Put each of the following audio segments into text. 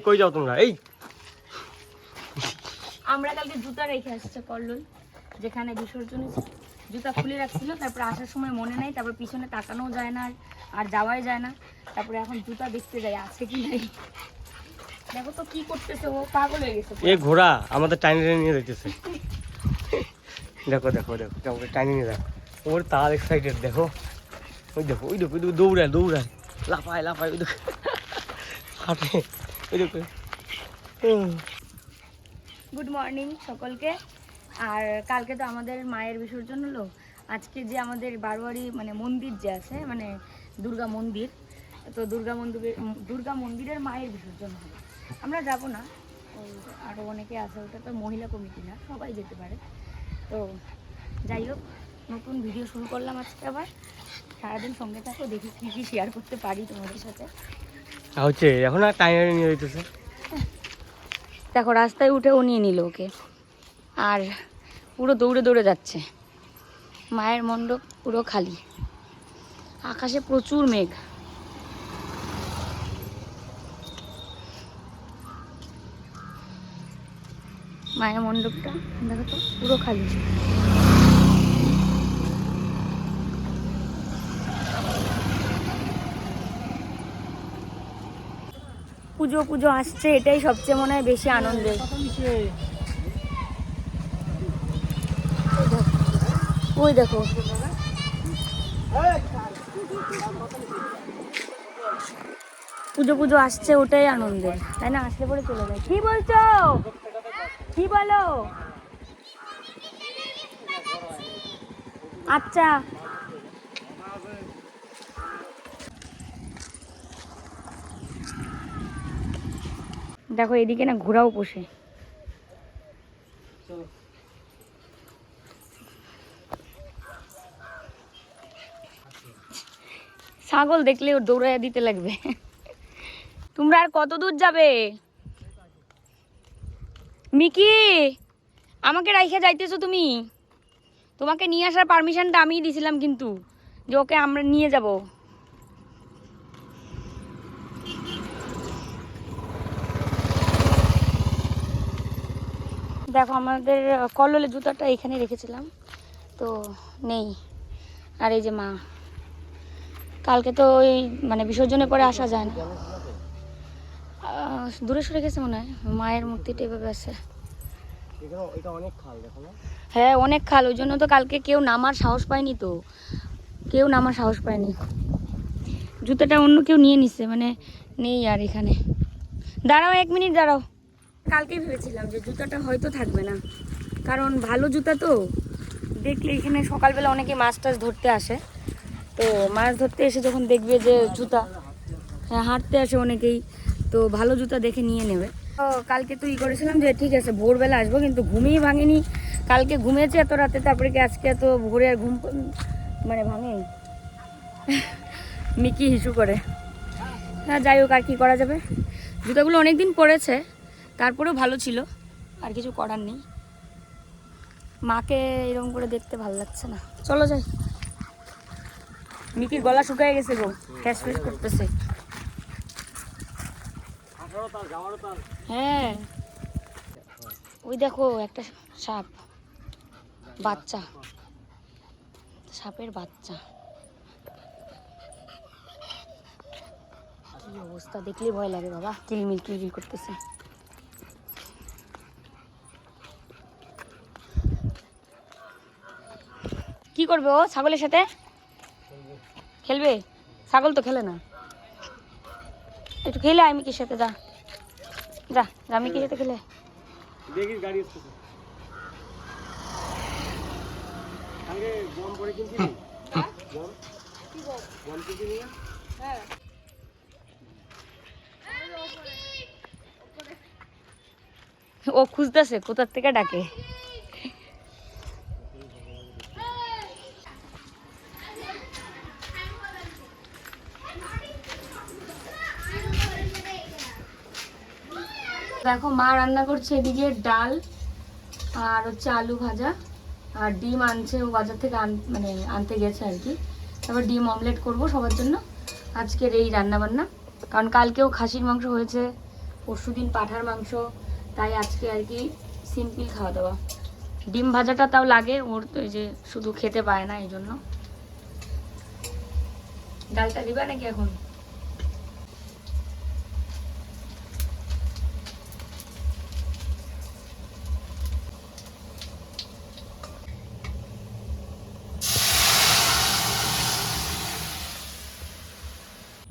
কই যাও তোমরা? এই! আমরা কালকে জুতা রেখে আসছে কল্লোল যেখানে বিসর্জনে জুতা খুলে রাখছিল তারপর আসার সময় মনে নাই তারপর পিছনে তাকানোও যায় না আর- যাওয়াই যায় না। তারপরে এখন জুতা দেখতে যাই আছে কি নাই। দেখো তো কি করতেছে ও পাগল হয়ে গেছে এ ঘোড়া আমাদের টাইনি নিয়ে যাইতেছে। দেখো দেখো দেখো করে টাইনি নিয়ে যাও ওর তার এক্সাইটেড দেখো। ওই দেখো ওই দেখো ওই দেখো দৌড়ায় দৌড়ায়। লাফায় লাফায় ওই দেখো। হাঁটে। গুড মর্নিং সকলকে। আর কালকে তো আমাদের মায়ের বিসর্জন হলো। আজকে যে আমাদের বারোয়ারি মানে মন্দির যে আছে মানে দুর্গা মন্দির, তো দুর্গা মন্দিরের দুর্গা মন্দিরের মায়ের বিসর্জন হবে আমরা যাব না। আরও অনেকে আছে, ওটা তো মহিলা কমিটি না, সবাই যেতে পারে। তো যাই হোক, নতুন ভিডিও শুরু করলাম আজকে আবার। সারাদিন সঙ্গে থাকো, দেখি কী কী শেয়ার করতে পারি তোমাদের সাথে। হচ্ছে, এখন আর টাইনি নিয়ে যাইতেছে দেখো, রাস্তায় উঠে ও নিয়ে নিল ওকে। আর পুরো দৌড়ে দৌড়ে যাচ্ছে। মায়ের মণ্ডপ পুরো খালি। আকাশে প্রচুর মেঘ। মায়ের মণ্ডপটা, দেখো তো, পুরো খালি। পুজো পুজো আসছে, এটাই সবচেয়ে মনে হয় বেশি আনন্দের। ওই দেখো। পুজো পুজো আসছে, ওটাই আনন্দের। তাই না? আসলে পরে চলে যায়। কি বলছো? কি বলো? আচ্ছা। দেখো এদিকে না ঘোড়াও পোষে। ছাগল দেখলে ওর দৌড়াইয়া দিতে লাগবে। তোমরা আর কত দূর যাবে? মিকি, আমাকে রাইখে যাইতেছো তুমি? তোমাকে নিয়ে আসার পারমিশনটা আমিই দিছিলাম কিন্তু, যে ওকে আমরা নিয়ে যাব। দেখো আমাদের কল্লোলে জুতাটা এখানে রেখেছিলাম। তো নেই। আর এই যে মা কালকে তো ওই মানে বিসর্জনের পরে আসা যায় না। দূরে সরে গেছে মনে হয়? মায়ের মূর্তিটা এভাবে আছে। হ্যাঁ অনেক খাল। ওই জন্য তো কালকে কেউ নামার সাহস পায়নি তো। কেউ নামার সাহস পায়নি। জুতাটা অন্য কেউ নিয়ে নিছে মানে নেই আর এখানে। দাঁড়াও এক মিনিট দাঁড়াও। কালকেই ভেবেছিলাম যে জুতাটা হয়তো থাকবে না। কারণ ভালো জুতা তো। দেখলে এখানে সকালবেলা অনেকে মাছ টাছ ধরতে আসে। তো মাছ ধরতে এসে যখন দেখবে যে জুতা হ্যাঁ হাঁটতে আসে অনেকেই, তো ভালো জুতা দেখে নিয়ে নেবে। তো কালকে তো ই করেছিলাম যে ঠিক আছে, ভোরবেলা আসব, কিন্তু ঘুমিয়ে ভাঙেনি। কালকে ঘুমিয়েছে এত রাতে, তারপরে কি আজকে এত ভোরে আর ঘুম মানে ভাঙে? মিকি হিসু করে। হ্যাঁ যাই হোক, আর কি করা যাবে? জুতাগুলো অনেক দিন পরেছে। তারপরেও ভালো ছিল। আর কিছু করার নেই। মাকে এরকম করে দেখতে ভালো লাগছে না। চলো যাই। মিকির গলা শুকায় গেছে গো। ফ্যাস ফ্যাস করতেছে। হ্যাঁ। ওই দেখো, একটা সাপ। বাচ্চা। সাপের বাচ্চা। কি অবস্থা দেখলেই ভয় লাগে বাবা। কিলমিল কিলমিল করতেছে। কি করবে ও ছাগলের সাথে? খেলবে? ছাগল তো খেলে না। একটু খেলে আমি কি সাথে যা। যা আমি কি সাথে খেলে। না? ও খুঁজতেছে কোথার থেকে ডাকে? দেখো, মা রান্না করছে এদিকে ডাল আর হচ্ছে আলু ভাজা। আর ডিম আনছে, ও বাজার থেকে আন মানে আনতে গেছে আর কি। তারপর ডিম অমলেট করব সবার জন্য। আজকের এই রান্না বান্না কারণ কালকেও খাসির মাংস হয়েছে, পরশু দিন পাঠার মাংস, তাই আজকে আর কি সিম্পল খাওয়া দাওয়া। ডিম ভাজাটা তাও লাগে, ওর তো যে শুধু খেতে পায় না এই জন্য ডালটা দিবা নাকি এখন?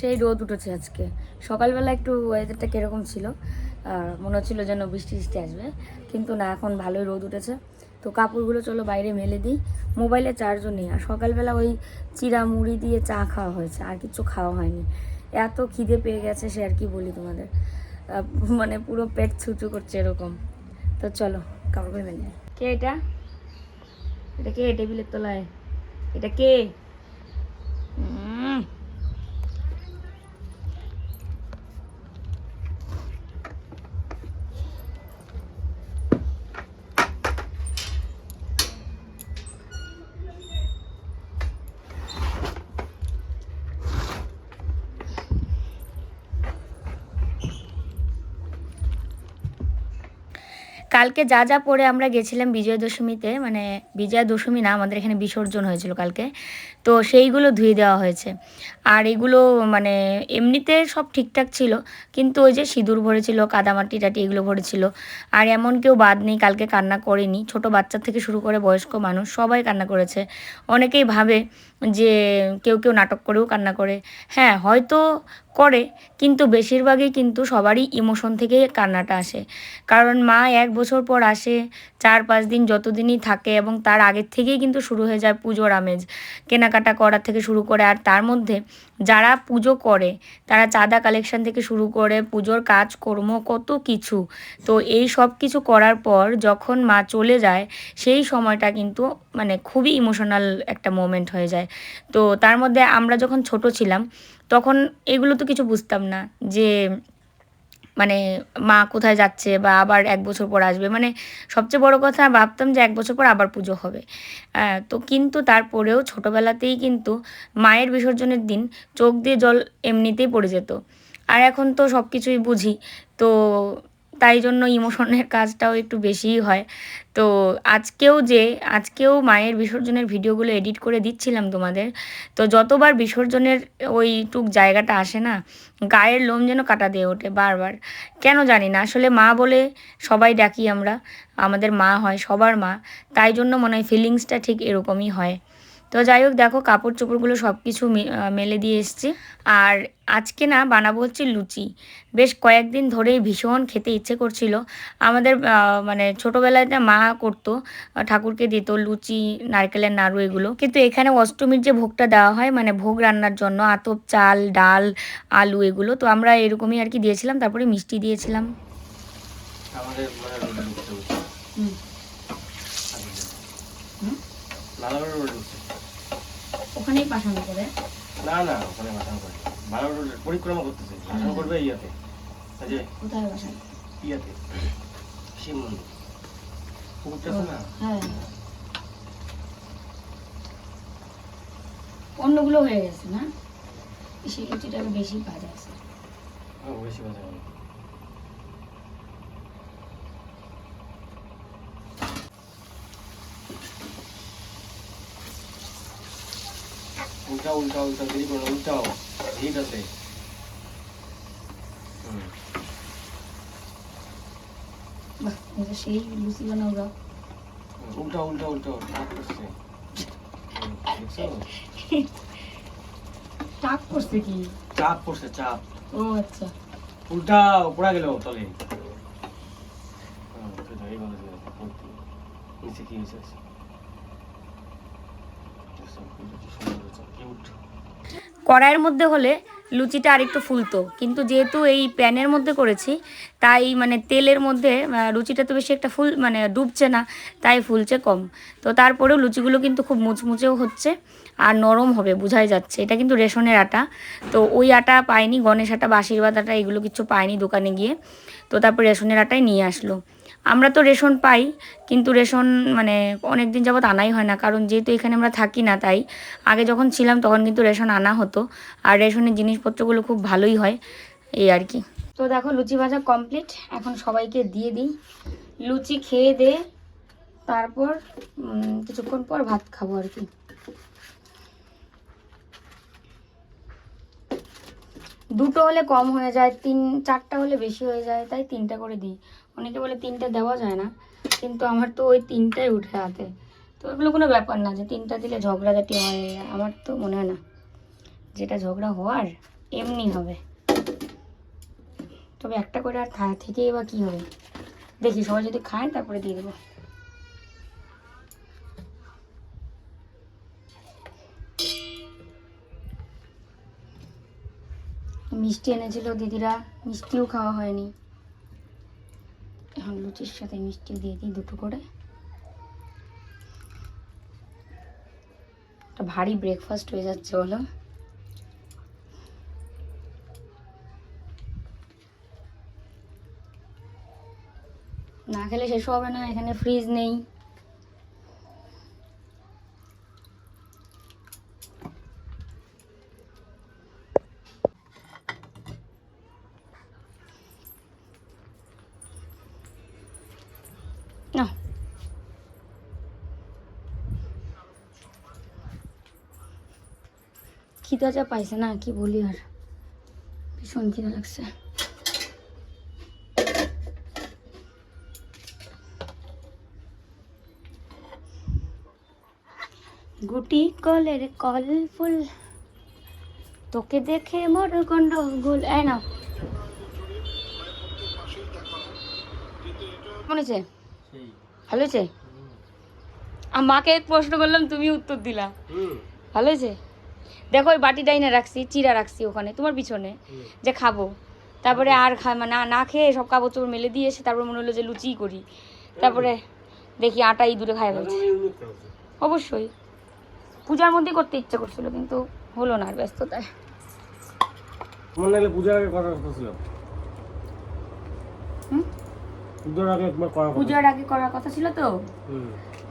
সেই রোদ উঠেছে আজকে। সকালবেলা একটু ওয়েদারটা কীরকম ছিল মনে হচ্ছিল যেন বৃষ্টি বৃষ্টি আসবে কিন্তু না এখন ভালোই রোদ উঠেছে। তো কাপড়গুলো চলো বাইরে মেলে দিই মোবাইলে চার্জও নেই। আর সকালবেলা ওই চিরা মুড়ি দিয়ে চা খাওয়া হয়েছে আর কিছু খাওয়া হয়নি। এত খিদে পেয়ে গেছে সে আর কি বলি তোমাদের। মানে পুরো পেট ছুচু করছে এরকম। তো চলো কাপড়গুলো মেলে দিই। কে এটা? এটা কে? টেবিলের তলায়। এটা কে? উম, কালকে যা যা পরে আমরা গেছিলাম বিজয় দশমীতে মানে বিজয়া দশমী না, আমাদের এখানে বিসর্জন হয়েছিল কালকে, তো সেইগুলো ধুয়ে দেওয়া হয়েছে। আর এগুলো মানে এমনিতে সব ঠিকঠাক ছিল, কিন্তু ওই যে সিঁদুর ভরেছিল, কাদামাটি টাটি এগুলো ভরেছিল, আর এমন কেউ বাদ নেই, কালকে কান্না করেনি। ছোট বাচ্চা থেকে শুরু করে বয়স্ক মানুষ, সবাই কান্না করেছে। অনেকেই ভাবে যে কেউ কেউ নাটক করেও কান্না করে। হ্যাঁ হয়তো করে, কিন্তু বেশিরভাগই কিন্তু সবারই ইমোশন থেকে কান্নাটা আসে। কারণ মা এক বছর পর আসে, চার পাঁচ দিন যতদিনই থাকে এবং তার আগের থেকেই কিন্তু শুরু হয়ে যায় পুজোর আমেজ। কেনাকাটা করার থেকে শুরু করে আর তার মধ্যে যারা পুজো করে, তারা চাঁদা কালেকশন থেকে শুরু করে পুজোর কাজকর্ম কত কিছু। তো এই সব কিছু করার পর যখন মা চলে যায়, সেই সময়টা কিন্তু মানে খুবই ইমোশনাল একটা মোমেন্ট হয়ে যায়। তো তার মধ্যে আমরা যখন ছোট ছিলাম, তখন এগুলো তো কিছু বুঝতাম না যে মানে মা কোথায় যাচ্ছে বা আবার এক বছর পর আসবে মানে সবচেয়ে বড় কথা ভাবতাম যে এক বছর পর আবার পুজো হবে। তো কিন্তু তারপরেও ছোটোবেলাতেই কিন্তু মায়ের বিসর্জনের দিন চোখ দিয়ে জল এমনিতেই পড়ে যেত। আর এখন তো সব কিছুই বুঝি, তো তাই জন্য ইমোশনের কাজটাও একটু বেশিই হয়। তো আজকেও যে, আজকেও মায়ের বিসর্জনের ভিডিওগুলো এডিট করে দিচ্ছিলাম তোমাদের। তো যতবার বিসর্জনের ওই টুক জায়গাটা আসে না, গায়ের লোম যেন কাটা দিয়ে ওঠে বারবার। কেন জানি না, আসলে মা বলে সবাই ডাকি আমরা, আমাদের মা হয়, সবার মা। তাই জন্য মনে হয় ফিলিংসটা ঠিক এরকমই হয়। তো যাই হোক দেখো কাপড় চোপড়গুলো সব কিছু মেলে দিয়ে এসছি। আর আজকে না বানাবো হচ্ছে লুচি। বেশ কয়েকদিন ধরেই ভীষণ খেতে ইচ্ছে করছিল। আমাদের মানে ছোটোবেলায় না মা করতো ঠাকুরকে দিত লুচি নারকেলের নাড়ু এগুলো। কিন্তু এখানে অষ্টমীর যে ভোগটা দেওয়া হয় মানে ভোগ রান্নার জন্য আতপ চাল ডাল আলু এগুলো তো আমরা এরকমই আর কি দিয়েছিলাম তারপরে মিষ্টি দিয়েছিলাম। আমাদের মানে ওখানেই পাঠানো করে। না না ওখানে বাসানো করে। রোডে পরিক্রমা করতেছে। বাসানো করবে ইয়াতে। কোথায় বাসায় ইয়াতে। শিব মন্দির। পুকুরটা আছে না হ্যাঁ। অন্যগুলো হয়ে গেছে না? সেই লুচিটা বেশি কাজ আছে। হ্যাঁ, বেশি বাজে উল্টা উল্টা উল্টা দেরি করো উল্টাও হিট আছে। সেই লুচি বানাও উল্টা উল্টা উল্টা টাক করছে টাক করছে কি? চাপ পড়ছে চাপ। ও আচ্ছা। উল্টা পড়া গেল তলে। নিচে কি হয়েছে দেখছ, কি সুন্দর হয়েছে, cute। কড়াইয়ের মধ্যে হলে লুচিটা আরেকটু ফুলতো। কিন্তু যেহেতু এই প্যানের মধ্যে করেছি, তাই মানে তেলের মধ্যে লুচিটা তো বেশি একটা ফুল মানে ডুবছে না, তাই ফুলছে কম। তো তারপরেও লুচিগুলো কিন্তু খুব মুচমুচেও হচ্ছে আর নরম হবে, বোঝাই যাচ্ছে। এটা কিন্তু রেশনের আটা। তো ওই আটা পাইনি, গণেশ আটা বা আশীর্বাদ আটা, এগুলো কিছু পাইনি দোকানে গিয়ে। তো তারপর রেশনের আটাই নিয়ে আসলো। আমরা তো রেশন পাই, কিন্তু রেশন মানে অনেক দিন যাবৎ আনাই হয় না, কারণ যেহেতু এখানে আমরা থাকি না, তাই আগে যখন ছিলাম তখন কিন্তু রেশন আনা হতো, আর রেশনের জিনিসপত্রগুলো খুব ভালোই হয়, এই আর কি। তো দেখো লুচি ভাজা কমপ্লিট এখন সবাইকে দিয়ে দিই। লুচি খেয়ে দে, তারপর কিছুক্ষণ পর ভাত খাব আর কি। দুটো হলে কম হয়ে যায়, তিন, চারটা হলে বেশি হয়ে যায়, তাই তিনটা করে দিই। অনেকে বলে তিনটা দেওয়া যায় না, কিন্তু আমার তো ওই তিনটাই উঠে হাতে। তো এগুলো কোনো ব্যাপার না যে তিনটা দিলে ঝগড়াঝাটি হয়, আমার তো মনে হয় না। যেটা ঝগড়া হওয়ার, এমনি হবে। তবে একটা করে আর থা- থেকেই বা কী হবে? দেখি, সবাই যদি খায় তারপরে দিয়ে দেবো। মিষ্টি এনেছিল দিদিরা, মিষ্টিও খাওয়া হয়নি। এখন লুচির সাথে মিষ্টি দিয়ে দিই দুটো করে। একটা ভারী ব্রেকফাস্ট হয়ে যাচ্ছে বলো। না খেলে শেষ হবে না, এখানে ফ্রিজ নেই না খিদা যা পাইছে না কি বলি আর? ভীষণ খিদা লাগছে। গুটি কলের কল ফুল তোকে দেখে মোর গন্ডগোল। এই না কেমন হয়েছে? ভালো হয়েছে? আর মাকে এক প্রশ্ন করলাম তুমি উত্তর দিলা। ভালো হয়েছে? দেখো ওই বাটি না রাখছি চিরা রাখছি ওখানে তোমার পিছনে যে খাব। তারপরে আর খা না না খেয়ে সব কাপড় চোপড় মেলে দিয়ে এসে তারপর মনে হলো যে লুচি করি। তারপরে দেখি আটা ইঁদুরে খাই ফেলছে অবশ্যই। পূজার মধ্যেই করতে ইচ্ছে করছিল কিন্তু হলো না আর ব্যস্ততায়। মনে আগে কথা? আগে একবার পূজার আগে করার কথা ছিল তো?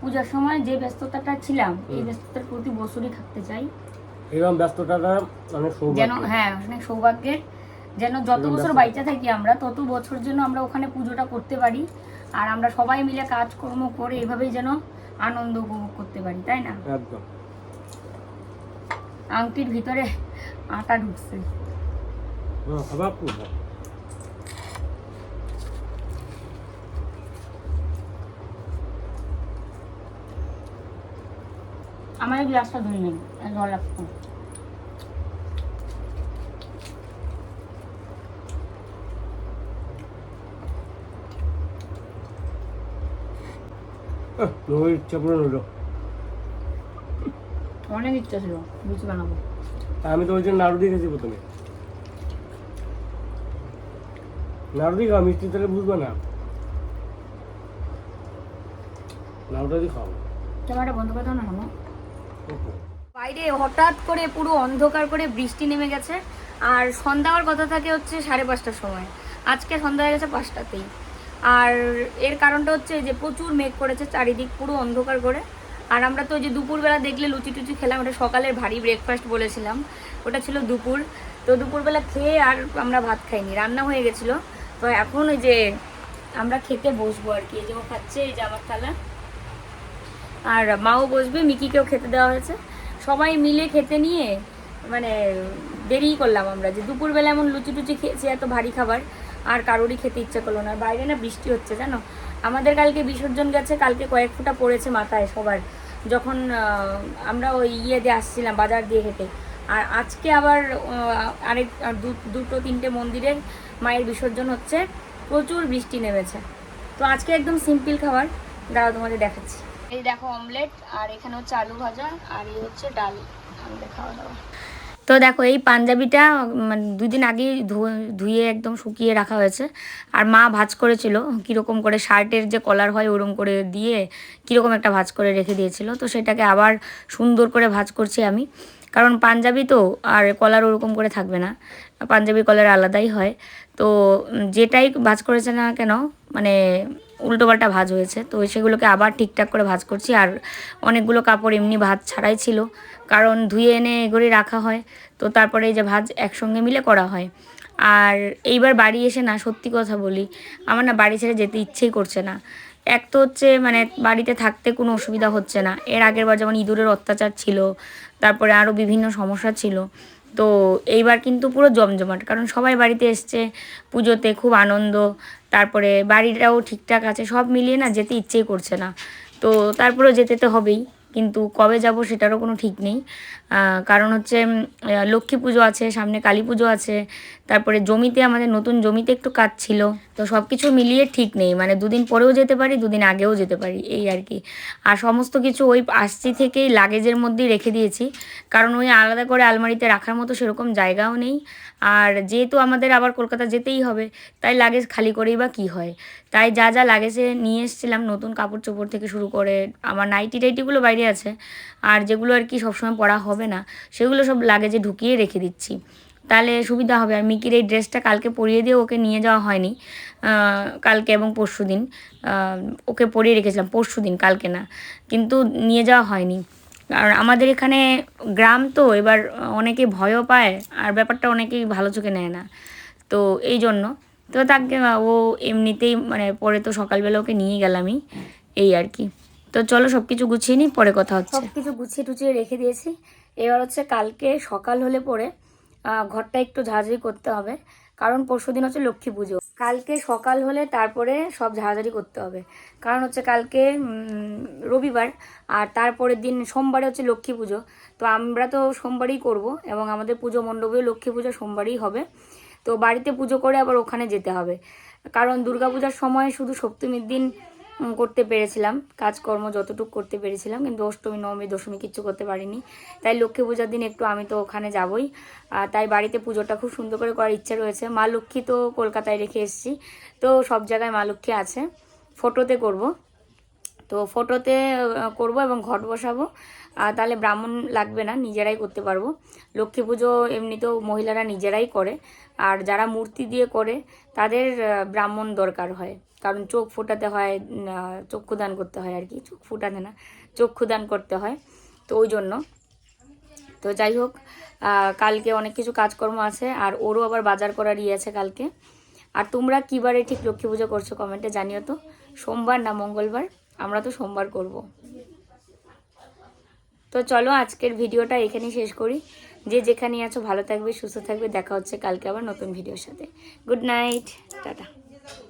পূজার সময় যে ব্যস্ততাটা ছিলাম এই ব্যস্ততার প্রতি বছরই থাকতে চাই। এরকম ব্যস্ততাটা অনেক যেন হ্যাঁ অনেক সৌভাগ্যের। যেন যত বছর বাইতে থাকি আমরা তত বছর যেন আমরা ওখানে পুজোটা করতে পারি। আর আমরা সবাই মিলে কাজকর্ম করে এভাবেই যেন আনন্দ উপভোগ করতে পারি তাই না? একদম। আংটির ভিতরে আটা ঢুকছে। হ্যাঁ খাবার খুব ভালো। আমার এই গ্লাসটা ধরে নেই রাখতো আহ, ইচ্ছা পূরণ হলো। অনেক ইচ্ছা ছিল লুচি বানাবো। আমি তো ওই জন্য নাড়ু দিয়ে প্রথমে। নাড়ু দিয়ে খাও মিষ্টি তাহলে বুঝবে না। নাড়ুটা দিয়ে খাও। ক্যামেরাটা বন্ধ করে দাও না বাইরে হঠাৎ করে পুরো অন্ধকার করে বৃষ্টি নেমে গেছে। আর সন্ধ্যা হওয়ার কথা থাকে হচ্ছে সাড়ে পাঁচটার সময়। আজকে সন্ধ্যা হয়ে গেছে পাঁচটাতেই। আর এর কারণটা হচ্ছে যে প্রচুর মেঘ করেছে চারিদিক পুরো অন্ধকার করে। আর আমরা তো যে দুপুরবেলা দেখলে লুচি টুচি খেলাম, ওটা সকালের ভারী ব্রেকফাস্ট বলেছিলাম। ওটা ছিল দুপুর। তো দুপুরবেলা খেয়ে আর আমরা ভাত খাইনি, রান্না হয়ে গেছিল। তো এখন ওই যে আমরা খেতে বসবো আর কি। যে ও খাচ্ছে, এই যে আমার থালা। আর মাও বসবে, মিকিকেও খেতে দেওয়া হয়েছে। সবাই মিলে খেতে নিয়ে মানে দেরিই করলাম আমরা। যে দুপুরবেলা এমন লুচি টুচি খেয়েছি, এত ভারী খাবার, আর কারোরই খেতে ইচ্ছে করল না। বাইরে না বৃষ্টি হচ্ছে, জানো? আমাদের কালকে বিসর্জন গেছে, কালকে কয়েক ফোঁটা পড়েছে মাথায় সবার। যখন আমরা ওই ইয়ে দিয়ে আসছিলাম, বাজার দিয়ে হেঁটে। আর আজকে আবার আরেক দুটো, তিনটে মন্দিরের মায়ের বিসর্জন হচ্ছে। প্রচুর বৃষ্টি নেমেছে। তো আজকে একদম সিম্পল খাবার। দাঁড়াও তোমাদের দেখাচ্ছি। এই দেখো অমলেট, আর এখানে হচ্ছে আলু ভাজা, আর এই হচ্ছে ডাল। আমাদের তো দেখো, এই পাঞ্জাবিটা মানে দুই দিন আগেই ধুয়ে একদম শুকিয়ে রাখা হয়েছে। আর মা ভাজ করেছিল, কীরকম করে শার্টের যে কলার হয় ওরম করে দিয়ে কীরকম একটা ভাজ করে রেখে দিয়েছিল। তো সেটাকে আবার সুন্দর করে ভাজ করছি আমি। কারণ পাঞ্জাবি তো, আর কলার ওরকম করে থাকবে না। পাঞ্জাবি কলার আলাদাই হয়। তো যেটাই ভাজ করেছে না কেন মানে উল্টোপাল্টা ভাজ হয়েছে। তো সেগুলোকে আবার ঠিকঠাক করে ভাজ করছি। আর অনেকগুলো কাপড় এমনি ভাজ ছাড়াই ছিল। কারণ ধুয়ে এনে এগুলি রাখা হয়। তো তারপরে এই যে ভাজ একসঙ্গে মিলে করা হয়। আর এইবার বাড়ি এসে না, সত্যি কথা বলি, আমার না বাড়ি ছেড়ে যেতে ইচ্ছেই করছে না। এক তো হচ্ছে মানে বাড়িতে থাকতে কোনো অসুবিধা হচ্ছে না। এর আগের বার যেমন ইঁদুরের অত্যাচার ছিল, তারপরে আরও বিভিন্ন সমস্যা ছিল। তো এইবার কিন্তু পুরো জমজমাট, কারণ সবাই বাড়িতে এসছে, পুজোতে খুব আনন্দ, তারপরে বাড়িটাও ঠিকঠাক আছে, সব মিলিয়ে না যেতে ইচ্ছেই করছে না। তো তারপরেও যেতে তো হবেই, কিন্তু কবে যাব সেটারও কোনো ঠিক নেই। কারণ হচ্ছে লক্ষ্মী পুজো আছে, সামনে কালী পুজো আছে, তারপরে জমিতে, আমাদের নতুন জমিতে একটু কাজ ছিল। তো সব কিছু মিলিয়ে ঠিক নেই মানে দুদিন পরেও যেতে পারি, দুদিন আগেও যেতে পারি, এই আর কি। আর সমস্ত কিছু ওই আসছি থেকেই লাগেজের মধ্যেই রেখে দিয়েছি, কারণ ওই আলাদা করে আলমারিতে রাখার মতো সেরকম জায়গাও নেই। আর যেহেতু আমাদের আবার কলকাতা যেতেই হবে, তাই লাগেজ খালি করেই বা কী হয়? তাই যা যা লাগেজে নিয়ে এসেছিলাম, নতুন কাপড় চোপড় থেকে শুরু করে, আমার নাইটি টাইটিগুলো বাইরে আছে আর যেগুলো আর কি সবসময় পরা হবে না, সেগুলো সব লাগেজে ঢুকিয়ে রেখে দিচ্ছি। তাহলে সুবিধা হবে, আর মিকির এই ড্রেসটা কালকে পরিয়ে দিয়ে ওকে নিয়ে যাওয়া হয়নি। কালকে এবং পরশু দিন। ওকে পরিয়ে রেখেছিলাম, পরশু দিন, কালকে না। কিন্তু নিয়ে যাওয়া হয়নি। আর আমাদের এখানে গ্রাম তো, এবার অনেকে ভয়ও পায়, আর ব্যাপারটা অনেকেই ভালো চোখে নেয় না। তো এই জন্য, তো তাকে, ও এমনিতেই মানে পরে তো সকালবেলা ওকে নিয়ে গেলামই, এই আর কি। তো চলো সব কিছু গুছিয়ে নিই, পরে কথা হচ্ছে। সব কিছু গুছিয়ে টুছিয়ে রেখে দিয়েছি। এবার হচ্ছে কালকে সকাল হলে পরে ঘরটা একটু ঝাড়ঝাড়ি করতে হবে। কারণ পরশু দিন হচ্ছে লক্ষ্মী পুজো। কালকে সকাল হলে তারপরে সব ঝাড়াঝাড়ি করতে হবে। কারণ হচ্ছে কালকে রবিবার, আর তারপরের দিন সোমবারে হচ্ছে লক্ষ্মী পুজো। তো আমরা তো সোমবারই করব এবং আমাদের পুজো মণ্ডপেও লক্ষ্মী পুজো সোমবারই হবে। তো বাড়িতে পুজো করে আবার ওখানে যেতে হবে। কারণ দুর্গাপূজার সময় শুধু সপ্তমীর দিন করতে পেরেছিলাম। কাজকর্ম যতটুকু করতে পেরেছিলাম, কিন্তু অষ্টমী, নবমী, দশমী কিচ্ছু করতে পারিনি। তাই লক্ষ্মী পূজার দিন একটু আমি তো ওখানে যাবই। আর তাই বাড়িতে পুজোটা খুব সুন্দর করে করার ইচ্ছা রয়েছে। মা লক্ষ্মী তো কলকাতায় রেখে এসেছি। তো সব জায়গায় মা লক্ষ্মী আছে। ফটোতে করব। তো ফটোতে করব এবং ঘট বসাবো। আর তাহলে ব্রাহ্মণ লাগবে না, নিজেরাই করতে পারব। লক্ষ্মী পুজো এমনিতেও মহিলারা নিজেরাই করে। আর যারা মূর্তি দিয়ে করে, তাদের ব্রাহ্মণ দরকার হয়। কারণ চোখ ফোটাতে হয় চক্ষুদান করতে হয় আর কি। চোখ ফুটাতে না চক্ষুদান করতে হয়। তো ওই জন্য। তো যাই হোক কালকে অনেক কিছু কাজকর্ম আছে। আর ওরও আবার বাজার করার ইয়ে আছে কালকে। আর তোমরা কী বারে ঠিক লক্ষ্মী পুজো করছ কমেন্টে জানিও তো। সোমবার না মঙ্গলবার? আমরা তো সোমবার করব। তো চলো আজকের ভিডিওটা এখানেই শেষ করি। যে যেখানেই আছো ভালো থাকবে, সুস্থ থাকবে। দেখা হচ্ছে কালকে আবার নতুন ভিডিওর সাথে। Good night tata.